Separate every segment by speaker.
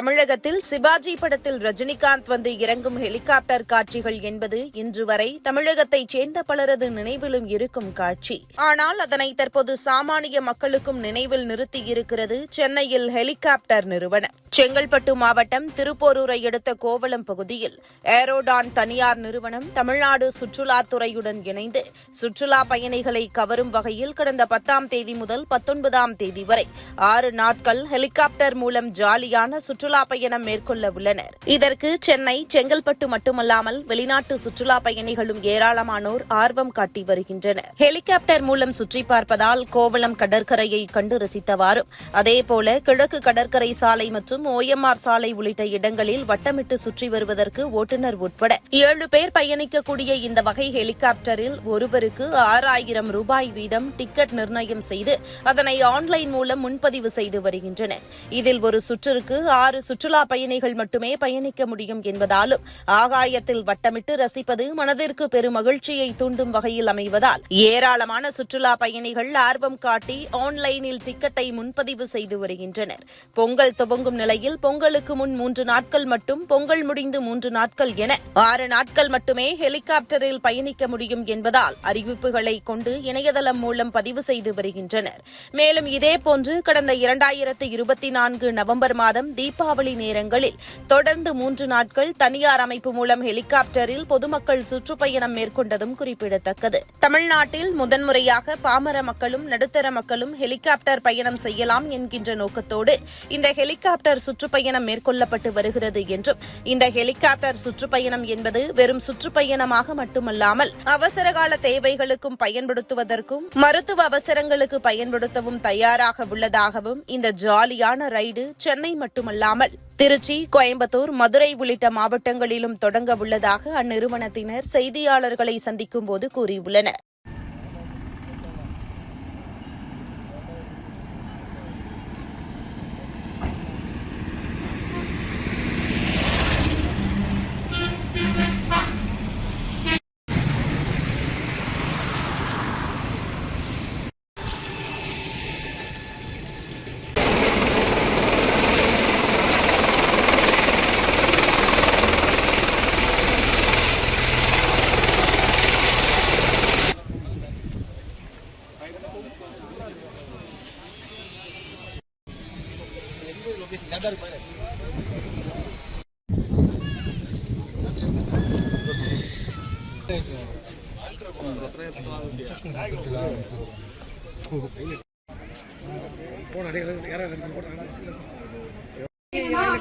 Speaker 1: தமிழகத்தில் சிவாஜி படத்தில் ரஜினிகாந்த் வந்து இறங்கும் ஹெலிகாப்டர் காட்சிகள் என்பது இன்று வரை தமிழகத்தைச் சேர்ந்த பலரது நினைவிலும் இருக்கும் காட்சி. ஆனால் அதனை தற்போது சாமானிய மக்களுக்கும் நினைவில் நிறுத்தியிருக்கிறது சென்னையில் ஹெலிகாப்டர் நிறுவனம் செங்கல்பட்டு மாவட்டம் திருப்போரூரை அடுத்த கோவளம் பகுதியில் ஏரோடான் தனியார் நிறுவனம் தமிழ்நாடு சுற்றுலாத்துறையுடன் இணைந்து சுற்றுலா பயணிகளை கவரும் வகையில் கடந்த பத்தாம் தேதி முதல் பத்தொன்பதாம் தேதி வரை ஆறு நாட்கள் ஹெலிகாப்டர் மூலம் ஜாலியான சுற்றுலா சுற்றுலா பயணம் மேற்கொள்ள உள்ளனர். இதற்கு சென்னை செங்கல்பட்டு மட்டுமல்லாமல் வெளிநாட்டு சுற்றுலா பயணிகளும் ஏராளமானோர் ஆர்வம் காட்டி வருகின்றனர். ஹெலிகாப்டர் மூலம் சுற்றி பார்ப்பதால் கோவளம் கடற்கரையை கண்டு ரசித்தவாறும் அதேபோல கிழக்கு கடற்கரை சாலை மற்றும் ஓஎம்ஆர் சாலை உள்ளிட்ட இடங்களில் வட்டமிட்டு சுற்றி வருவதற்கு ஓட்டுநர் உட்பட ஏழு பேர் பயணிக்கக்கூடிய இந்த வகை ஹெலிகாப்டரில் ஒருவருக்கு ஆறாயிரம் ரூபாய் வீதம் டிக்கெட் நிர்ணயம் செய்து அதனை ஆன்லைன் மூலம் முன்பதிவு செய்து வருகின்றனர். இதில் ஒரு சுற்றுக்கு ஆறு சுற்றுலா பயணிகள் மட்டுமே பயணிக்க முடியும் என்பதாலும் ஆகாயத்தில் வட்டமிட்டு ரசிப்பது மனதிற்கு பெரும் மகிழ்ச்சியை தூண்டும் வகையில் அமைவதால் ஏராளமான சுற்றுலா பயணிகள் ஆர்வம் காட்டி ஆன்லைனில் டிக்கெட்டை முன்பதிவு செய்து வருகின்றனர். பொங்கல் துவங்கும் நிலையில் பொங்கலுக்கு முன் மூன்று நாட்கள் மட்டும் பொங்கல் முடிந்து மூன்று நாட்கள் என ஆறு நாட்கள் மட்டுமே ஹெலிகாப்டரில் பயணிக்க முடியும் என்பதால் அறிவிப்புகளை கொண்டு இணையதளம் மூலம் பதிவு செய்து வருகின்றனர். மேலும் இதேபோன்று கடந்த இரண்டாயிரத்து இருபத்தி நான்கு நவம்பர் மாதம் தீபாவளி நேரங்களில் தொடர்ந்து மூன்று நாட்கள் தனியார் அமைப்பு மூலம் ஹெலிகாப்டரில் பொதுமக்கள் சுற்றுப்பயணம் மேற்கொண்டதும் குறிப்பிடத்தக்கது. தமிழ்நாட்டில் முதன்முறையாக பாமர மக்களும் நடுத்தர மக்களும் ஹெலிகாப்டர் பயணம் செய்யலாம் என்கின்ற நோக்கத்தோடு இந்த ஹெலிகாப்டர் சுற்றுப்பயணம் மேற்கொள்ளப்பட்டு வருகிறது என்றும் இந்த ஹெலிகாப்டர் சுற்றுப்பயணம் என்பது வெறும் சுற்றுப்பயணமாக மட்டுமல்லாமல் அவசரகால தேவைகளுக்கும் பயன்படுத்துவதற்கும் மருத்துவ அவசரங்களுக்கு பயன்படுத்தவும் தயாராக உள்ளதாகவும் இந்த ஜாலியான ரைடு சென்னை மட்டுமல்லாமல் திருச்சி கோயம்புத்தூர் மதுரை உள்ளிட்ட மாவட்டங்களிலும் தொடங்க உள்ளதாக அந்நிறுவனத்தினர் செய்தியாளர்களை சந்திக்கும் போது கூறியுள்ளனர்.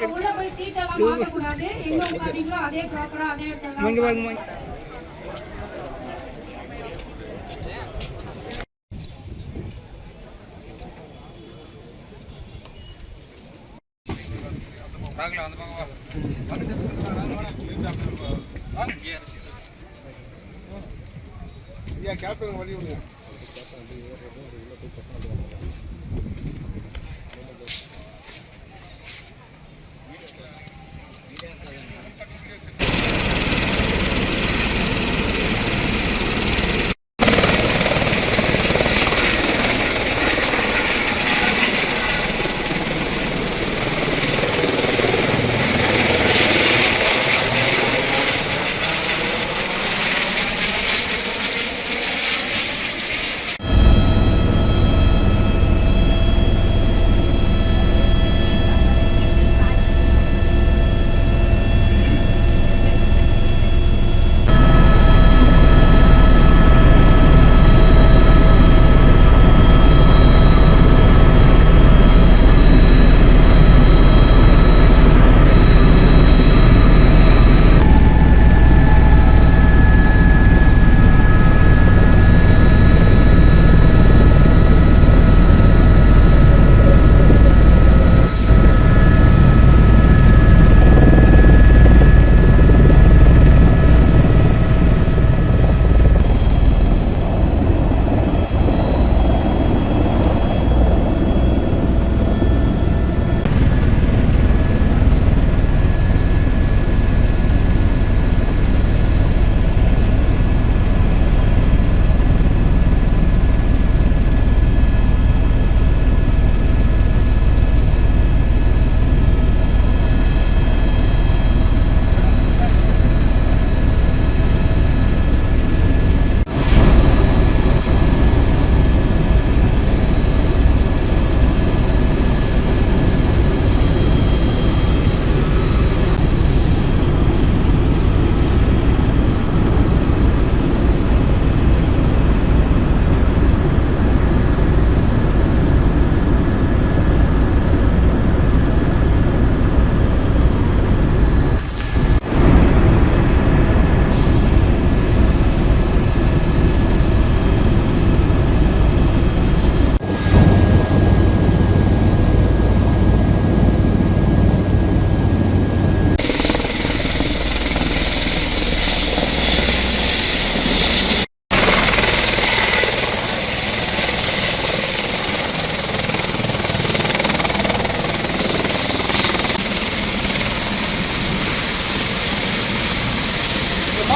Speaker 2: உள்ள போய் சீட் எல்லாம் மாத்தக்கூடாது எங்க உட்காந்தீங்களோ அதே ப்ராப்பரா அதே இடத்துல தான்
Speaker 3: ஐயா கேப்டன் வழி விடுங்க.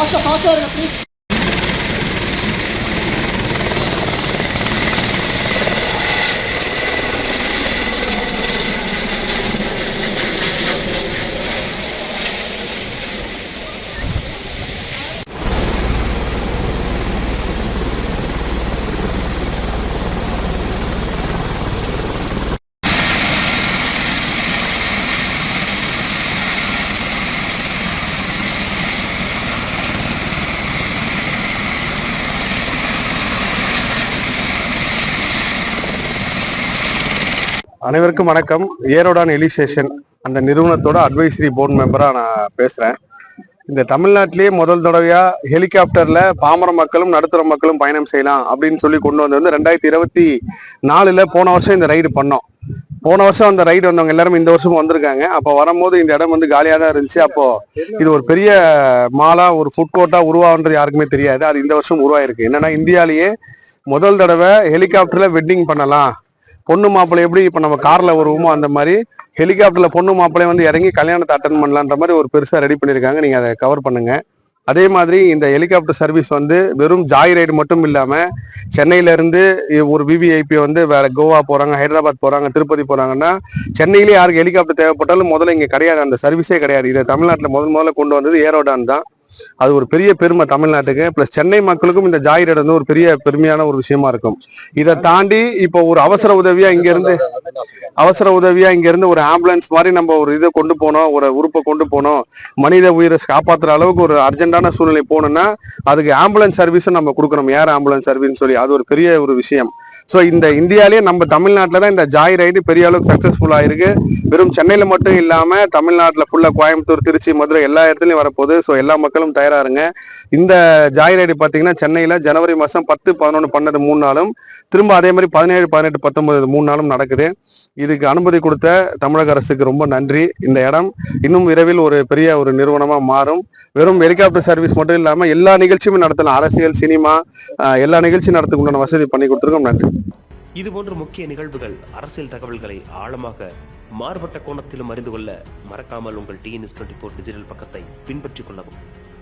Speaker 4: Passa, passa, Eric.
Speaker 3: அனைவருக்கும் வணக்கம். ஏரோடான் எலிசேஷன் அந்த நிறுவனத்தோட அட்வைசரி போர்டு மெம்பராக நான் பேசுகிறேன் இந்த தமிழ்நாட்டிலேயே முதல் தடவையாக ஹெலிகாப்டரில் பாமர மக்களும் நடுத்தர மக்களும் பயணம் செய்யலாம் அப்படின்னு சொல்லி கொண்டு வந்தது வந்து ரெண்டாயிரத்தி இருபத்தி நாலுல போன வருஷம் இந்த ரைடு பண்ணோம். போன வருஷம் அந்த ரைடு வந்தவங்க எல்லாரும் இந்த வருஷம் வந்திருக்காங்க. அப்போ வரும்போது இந்த இடம் வந்து காலியாக தான் இருந்துச்சு. அப்போ இது ஒரு பெரிய மாலா ஒரு ஃபுட் கோர்ட்டா உருவாகுன்றது யாருக்குமே தெரியாது. அது இந்த வருஷம் உருவாயிருக்கு. என்னன்னா இந்தியாலேயே முதல் தடவை ஹெலிகாப்டர்ல வெட்டிங் பண்ணலாம். பொண்ணு மாப்பிள்ளை எப்படி இப்போ நம்ம காரில் வருவோமோ அந்த மாதிரி ஹெலிகாப்டரில் பொண்ணு மாப்பிள்ளை வந்து இறங்கி கல்யாணத்தை அட்டன் பண்ணலான்ற மாதிரி ஒரு பெருசாக ரெடி பண்ணியிருக்காங்க நீங்கள் அதை கவர் பண்ணுங்கள் அதே மாதிரி இந்த ஹெலிகாப்டர் சர்வீஸ் வந்து வெறும் ஜாய் ரைடு மட்டும் இல்லாமல் சென்னையிலேருந்து ஒரு விவிஐபி வந்து வேற கோவா போகிறாங்க ஹைதராபாத் போகிறாங்க திருப்பதி போகிறாங்கன்னா சென்னையிலே யாருக்கு ஹெலிகாப்டர் தேவைப்பட்டாலும் முதல்ல இங்கே கிடையாது. அந்த சர்வீஸே கிடையாது. இதை தமிழ்நாட்டில் முதல் முதல்ல கொண்டு வந்தது ஏரோடான் தான். அது ஒரு பெரிய பெருமை தமிழ்நாட்டுக்கு. பிளஸ் சென்னை மக்களுக்கும் இந்த ஜாய் இடம் வந்து ஒரு பெரிய பெருமையான ஒரு விஷயமா இருக்கும். இதை தாண்டி இப்போ ஒரு அவசர உதவியா இங்க இருந்து அவசர உதவியா இங்க இருந்து ஒரு ஆம்புலன்ஸ் மாதிரி நம்ம ஒரு இதை கொண்டு போனோம் ஒரு உறுப்பை கொண்டு போனோம். மனித உயிரை காப்பாத்துற அளவுக்கு ஒரு அர்ஜென்டான சூழ்நிலை போகணும்னா அதுக்கு ஆம்புலன்ஸ் சர்வீஸும் நம்ம கொடுக்கணும். ஏர் ஆம்புலன்ஸ் சர்வீஸ்னு சொல்லி. அது ஒரு பெரிய ஒரு விஷயம். ஸோ இந்த இந்தியாலேயே நம்ம தமிழ்நாட்டில் தான் இந்த ஜாய் ரைடு பெரிய அளவுக்கு சக்ஸஸ்ஃபுல் ஆயிருக்கு. வெறும் சென்னையில் மட்டும் இல்லாம தமிழ்நாட்டில் ஃபுல்லாக கோயம்புத்தூர் திருச்சி மதுரை எல்லா இடத்துலையும் வரப்போகுது. ஸோ எல்லா மக்களும் தயாரா தயாராருங்க. இந்த ஜாய் ரைடு பார்த்தீங்கன்னா சென்னையில் ஜனவரி மாதம் பத்து பதினொன்று பன்னெண்டு மூணு நாளும் திரும்ப அதே மாதிரி பதினேழு பதினெட்டு பத்தொன்பது மூணு நாளும் நடக்குது. இதுக்கு அனுமதி கொடுத்த தமிழக அரசுக்கு ரொம்ப நன்றி. இந்த இடம் இன்னும் விரைவில் ஒரு பெரிய ஒரு நிறுவனமாக மாறும். வெறும் ஹெலிகாப்டர் சர்வீஸ் மட்டும் இல்லாமல் எல்லா நிகழ்ச்சியுமே நடத்தலாம். அரசியல் சினிமா எல்லா நிகழ்ச்சியும் நடத்துக்குண்டான வசதி பண்ணி கொடுத்துருக்கோம். நன்றி.
Speaker 5: இதுபோன்ற முக்கிய நிகழ்வுகள் அரசியல் தகவல்களை ஆழமாக மாறுபட்ட கோணத்திலும் அறிந்து கொள்ள மறக்காமல் உங்கள் டிஎன்எஸ் டுவெண்ட்டி ஃபோர் டிஜிட்டல் பக்கத்தை பின்பற்றிக் கொள்ளவும்.